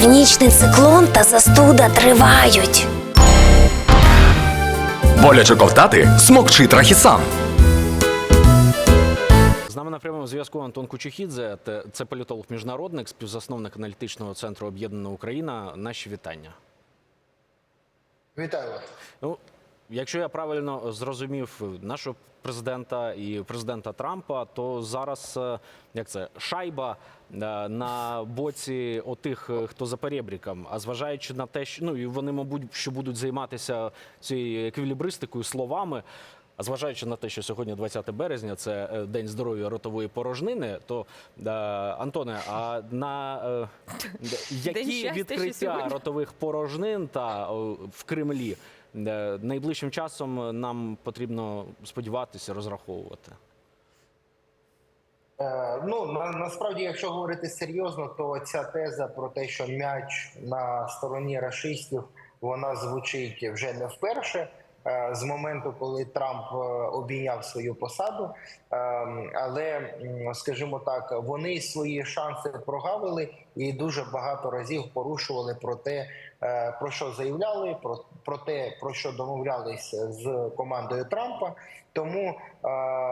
Північний циклон та застуда тривають. Боляче ковтати смокчи трахісан. З нами на прямому зв'язку Антон Кучухідзе, це політолог-міжнародник, співзасновник аналітичного центру Об'єднана Україна. Наші вітання. Вітаю вас. Ну, якщо я правильно зрозумів нашого президента і президента Трампа, то зараз е, як це шайба е, на боці отих, е, хто за перебріком. А зважаючи на те, що ну і вони, мабуть, що будуть займатися цією еквілібристикою словами. А зважаючи на те, що сьогодні 20 березня, це день здоров'я ротової порожнини, то Антоне, а на які відкриття ротових порожнин та в Кремлі найближчим часом нам потрібно сподіватися, розраховувати. Е, ну на, насправді, якщо говорити серйозно, то ця теза про те, що м'яч на стороні рашистів, вона звучить вже не вперше. Е, З моменту, коли Трамп е, обійняв свою посаду, Е, але скажімо так, вони свої шанси прогавили і дуже багато разів порушували про те, е, про що заявляли, про, про те, про що домовлялися з командою Трампа. Тому,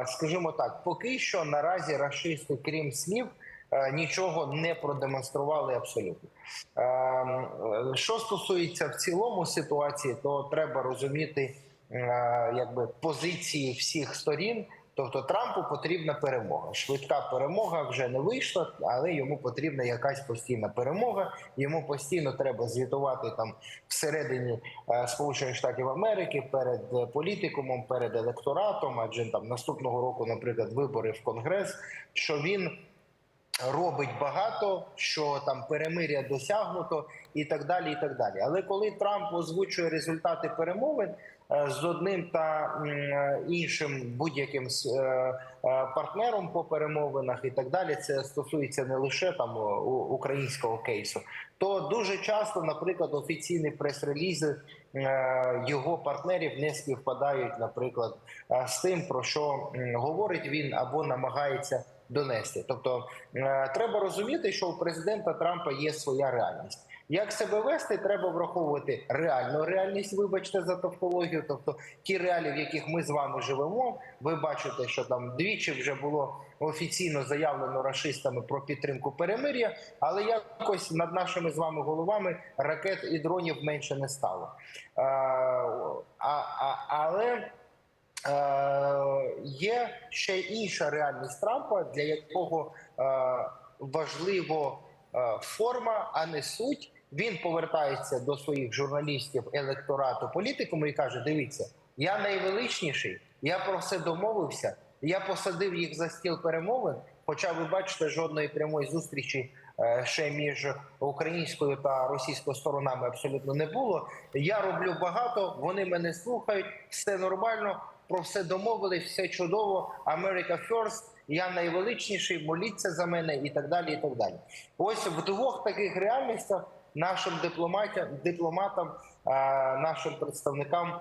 скажімо так, поки що наразі рашисти, крім слів, нічого не продемонстрували абсолютно. Е, Що стосується в цілому ситуації, то треба розуміти е, якби позиції всіх сторін. Тобто Трампу потрібна перемога. Швидка перемога вже не вийшла, але йому потрібна якась постійна перемога. Йому постійно треба звітувати там всередині е, Сполучених Штатів Америки перед е, політикумом, перед електоратом. Адже там наступного року, наприклад, вибори в Конгрес, що він робить багато, що там перемиря досягнуто, і так далі. І так далі. Але коли Трамп озвучує результати перемовин е, з одним та е, іншим будь-яким е, партнером по перемовинах, і так далі, це стосується не лише там українського кейсу, то дуже часто, наприклад, офіційні прес-релізи його партнерів не співпадають, наприклад, з тим, про що говорить він або намагається донести. Тобто е, треба розуміти, що у президента Трампа є своя реальність. Як себе вести, треба враховувати реальну реальність. Вибачте за тавтологію, тобто ті реалії, в яких ми з вами живемо. Ви бачите, що там двічі вже було офіційно заявлено рашистами про підтримку перемир'я, але якось над нашими з вами головами ракет і дронів менше не стало. Е, а, а, але є ще інша реальність Трампа, для якого е, важливо е, форма, а не суть. Він повертається до своїх журналістів, електорату, політикуму і каже: Дивіться, я найвеличніший, я про все домовився. Я посадив їх за стіл перемовин. Хоча ви бачите, жодної прямої зустрічі е, ще між українською та російською сторонами абсолютно не було. Я роблю багато, вони мене слухають, все нормально, про все домовились, все чудово. America first, я найвеличніший, моліться за мене і так далі. І так далі. Ось в двох таких реальностях нашим дипломатам, дипломатам, нашим представникам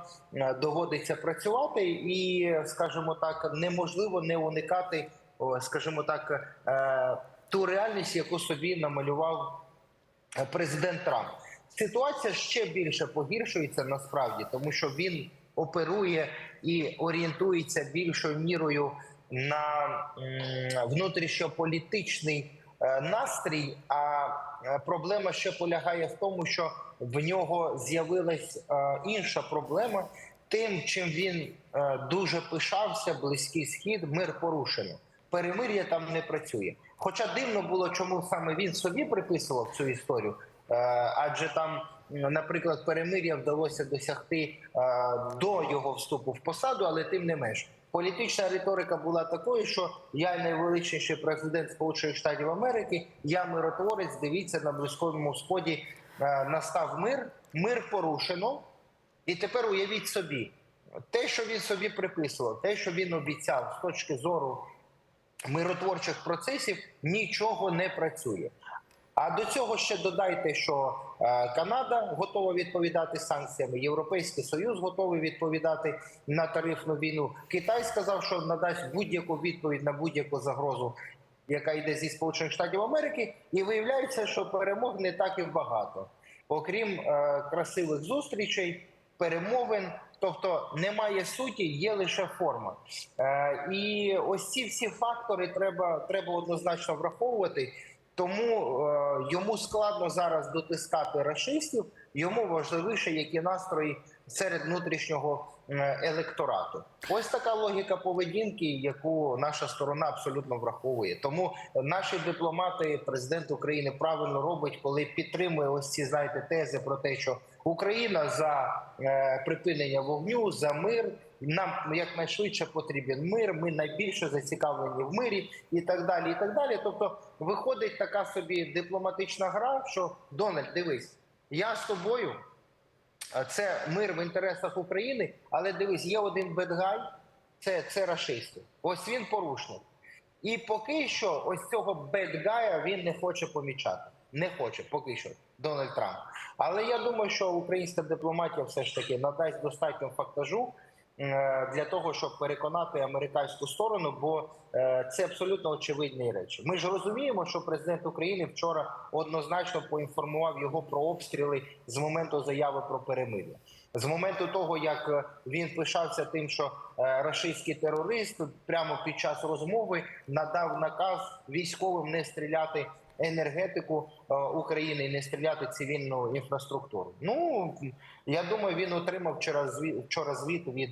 доводиться працювати, і, скажімо так, неможливо не уникати, скажімо так, е, ту реальність, яку собі намалював е, президент Трамп. Ситуація ще більше погіршується насправді, тому що він оперує і орієнтується більшою мірою на внутрішньополітичний е, настрій. А е, проблема ще полягає в тому, що в нього з'явилась е, інша проблема. Тим, чим він дуже пишався, близький схід, мир порушено. Перемир'я там не працює. Хоча дивно було, чому саме він собі приписував цю історію, адже там, наприклад, перемир'я вдалося досягти е, до його вступу в посаду, але тим не менш. Політична риторика була такою, що я найвеличніший президент Сполучених Штатів Америки, я миротворець. Дивіться на близькому сході е, настав мир, мир порушено. І тепер уявіть собі, те, що він собі приписував, те, що він обіцяв з точки зору миротворчих процесів, нічого не працює. А до цього ще додайте, що е, Канада готова відповідати санкціями, Європейський Союз готовий відповідати на тарифну війну. Китай сказав, що надасть будь-яку відповідь на будь-яку загрозу. яка йде зі Сполучених Штатів Америки, і виявляється, що перемог не так і багато. Окрім е, красивих зустрічей, перемовин, тобто немає суті, є лише форма. Е, і ось ці всі фактори треба, треба однозначно враховувати. Тому е, йому складно зараз дотискати рашистів. Йому важливіше, які настрої серед внутрішнього електорату. Ось така логіка поведінки, яку наша сторона абсолютно враховує. Тому наші дипломати, президент України правильно робить, коли підтримує ось ці знаєте тези про те, що Україна за е, припинення вогню, за мир. Нам якнайшвидше потрібен мир. Ми найбільше зацікавлені в мирі, і так далі. І так далі. Тобто, виходить така собі дипломатична гра, що Дональд, дивись, я з тобою. А Це мир в інтересах України, але дивись, є один бедгай, це, це рашисти. Ось він порушник. І поки що, ось цього бедгая він не хоче помічати. Не хоче поки що Дональд Трамп. Але я думаю, що українська дипломатія все ж таки надасть достатньо фактажу е, для того, щоб переконати американську сторону, бо е, це абсолютно очевидні речі. Ми ж розуміємо, що президент України вчора однозначно поінформував його про обстріли з моменту заяви про перемир'я. З моменту того, як е, він пишався тим, що е, рашистський терорист прямо під час розмови надав наказ військовим не стріляти енергетику е, України і не стріляти цивільну інфраструктуру. Ну я думаю, він отримав вчора вчора звіт від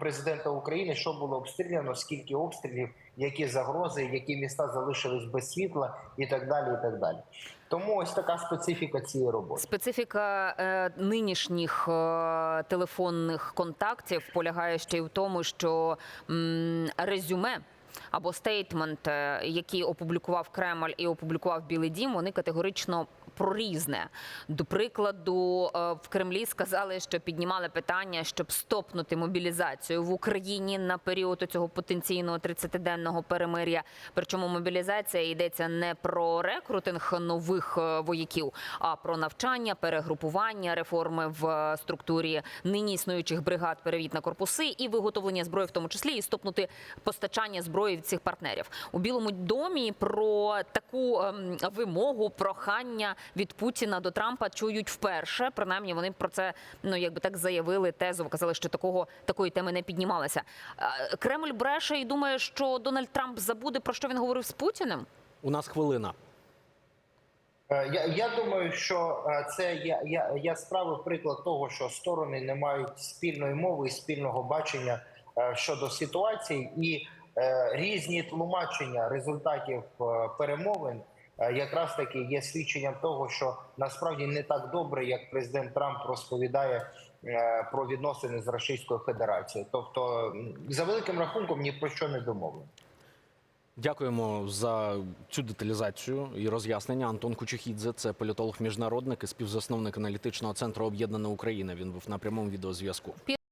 президента України, що було обстріляно, скільки обстрілів, які загрози, які міста залишились без світла, і так далі. І так далі. Тому ось така специфіка цієї роботи. Специфіка е, нинішніх е, телефонних контактів полягає ще й в тому, що м, резюме. Або стейтмент, е, який опублікував Кремль і опублікував Білий Дім, вони категорично прорізне. До прикладу, е, в Кремлі сказали, що піднімали питання, щоб стопнути мобілізацію в Україні на період цього потенційного 30-денного перемир'я. Причому мобілізація йдеться не про рекрутинг нових е, вояків, а про навчання, перегрупування, реформи в е, структурі нині існуючих бригад, перевід на корпуси і виготовлення зброї, в тому числі, і стопнути постачання зброї від цих партнерів у Білому домі. Про таку ем, вимогу, прохання від Путіна до Трампа чують вперше. Принаймні, вони про це ну якби так заявили. Тезово казали, що такого такої теми не піднімалося. Е, Кремль бреше і думає, що Дональд Трамп забуде про що він говорив з Путіним. У нас хвилина. Е, Я, я думаю, що е, це я, я, яскравий приклад того, що сторони не мають спільної мови і спільного бачення е, щодо ситуації, і е, різні тлумачення результатів перемовин якраз таки є свідченням того, що насправді не так добре, як президент Трамп розповідає е, про відносини з Російською Федерацією. Тобто, за великим рахунком, ні про що не домовлено. Дякуємо за цю деталізацію і роз'яснення. Антон Кучухідзе, це політолог міжнародник і співзасновник аналітичного центру Об'єднана Україна. Він був на прямому відеозв'язку.